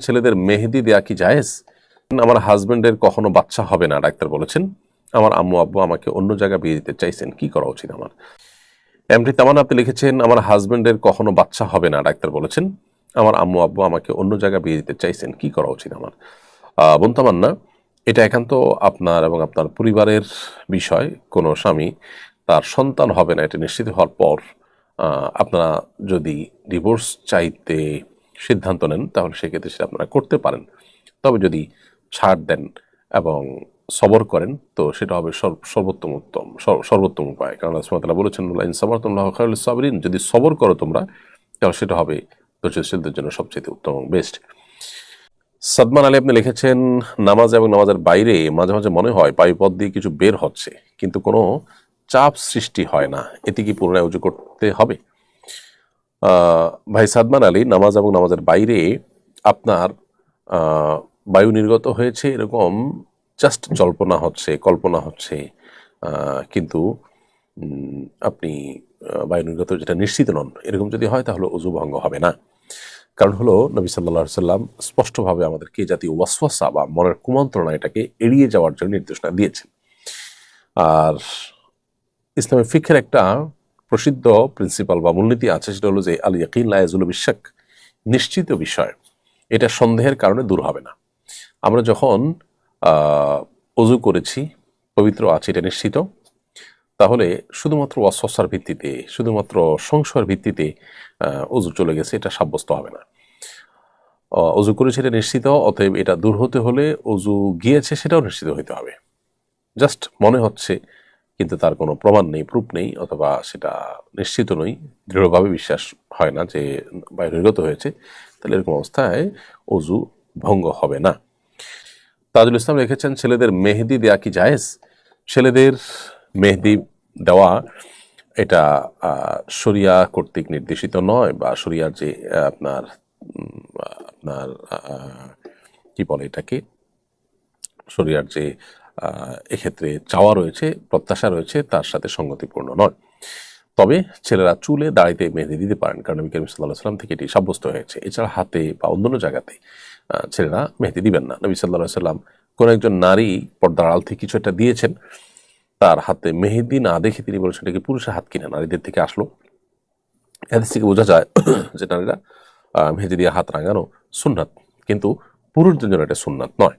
ছেলেদের মেহেদি দেয়া কি জায়েজ? আমার হাজবেন্ডের কখনো বাচ্চা হবে না ডাক্তার বলেছেন। আমার আম্মু আব্বু আমাকে অন্য জায়গায় বিয়ে দিতে চাইছেন কি করা উচিত আমার? এমনি তামান আপনি লিখেছেন আমার হাজবেন্ডের কখনো বাচ্চা হবে না ডাক্তার বলেছেন। আমার আম্মু আব্বু আমাকে অন্য জায়গায় বিয়ে দিতে চাইছেন কি করা উচিত আমার? আহ, বোন তামান্না এটা একান্ত আপনার এবং আপনার পরিবারের বিষয় কোনো স্বামী তার সন্তান হবে না এটা নিশ্চিত হওয়ার পর আপনারা যদি ডিভোর্স চাইতে সিদ্ধান্ত নেন, তাহলে সেক্ষেত্রে সেটা আপনারা করতে পারেন। তবে যদি ছাড় দেন এবং সবর করেন, তো সেটা হবে সর্ব- সর্বোত্তম উত্তম সর্বোত্তম উপায়। কারণ আসমাতাল্লাহ বলেছেন ইন সবর তোমরা খায়রুল সাবরিন। যদি সবর করো তোমরা, তাহলে সেটা হবে ধৈর্যশীলদের জন্য সবচেয়ে উত্তম এবং বেস্ট সাদমান আলী আপনি লিখেছেন, নামাজ এবং নামাজের বাইরে মাঝে মাঝে মনে হয় পায়ুপথ দিয়ে কিছু বের হচ্ছে, কিন্তু কোনো চাপ সৃষ্টি হয় না। এতে কি পুনরায় উজু করতে হবে? ভাই সাদমান আলী, নামাজ এবং নামাজের বাইরে আপনার বায়ু নির্গত হয়েছে এরকম জাস্ট জল্পনা হচ্ছে, কল্পনা হচ্ছে। কিন্তু আপনি বায়ু নির্গত যেটা নিশ্চিত নন, এরকম যদি হয় তাহলে অজু ভঙ্গ হবে না। কারণ হলো, নবী সাল্লাহ সাল্লাম স্পষ্টভাবে আমাদেরকে জাতীয় ওয়াসওয়াসা বা মনের কুমন্ত্রণা এটাকে এড়িয়ে যাওয়ার জন্য নির্দেশনা দিয়েছেন। আর ইসলামের ফিক্ষের একটা প্রসিদ্ধ প্রিন্সিপাল বা মূলনীতি আছে, সেটা হলো যে আল ইয়াকিন লায়াজুল বিশ্বাক নিশ্চিত বিষয়, এটা সন্দেহের কারণে দূর হবে না। আমরা যখন অজু করেছি, পবিত্র আছে, এটা নিশ্চিত। তাহলে শুধুমাত্র অস্বস্যার ভিত্তিতে, শুধুমাত্র সংশয়ের ভিত্তিতে অজু চলে গেছে, এটা সাব্যস্ত হবে না। অজু করেছে, এটা নিশ্চিত, অতএব এটা দূর হতে হলে অজু গিয়েছে, সেটাও নিশ্চিত হইতে হবে। জাস্ট মনে হচ্ছে কিন্তু তার কোনো প্রমাণ নেই প্রুফ নেই, অথবা সেটা নিশ্চিত নই। দৃঢ়ভাবে বিশ্বাস হয় না যে বাইরে নির্গত হয়েছে। তাহলে এরকম অবস্থায় অজু ভঙ্গ হবে না। তাজুল ইসলাম লিখেছেন, ছেলেদের মেহেদি দেয়া কি জায়েজ? ছেলেদের মেহেদি দেওয়া এটা শরিয়া কর্তৃক নির্দেশিত নয় বা শরিয়ার যে আপনার আপনার কি বলে এটাকে? শরিয়ার যে এক্ষেত্রে চাওয়া রয়েছে, প্রত্যাশা রয়েছে, তার সাথে সঙ্গতিপূর্ণ নয়। তবে ছেলেরা চুলে দাড়িতে মেহেদি দিতে পারেন, কারণ নবী করিম সাল্লাহ সাল্লাম থেকে এটি সাব্যস্ত হয়েছে। এছাড়া হাতে বা অন্যান্য জায়গাতে ছেলেরা মেহেদি দিবেন না। নবী সাল্লাহ সাল্লাম কোনো একজন নারী পর্দার আড়াল থেকে কিছু একটা দিয়েছেন। তার হাতে মেহেদি না দেখে তিনি বলেছেন, এটা কি পুরুষের হাত কিনা? নারীদের থেকে আসলো। এদের থেকে বোঝা যায় যে নারীরা মেহেদি দিয়ে হাত রাঙানো সুন্নাত, কিন্তু পুরুষদের জন্য এটা সুন্নাত নয়।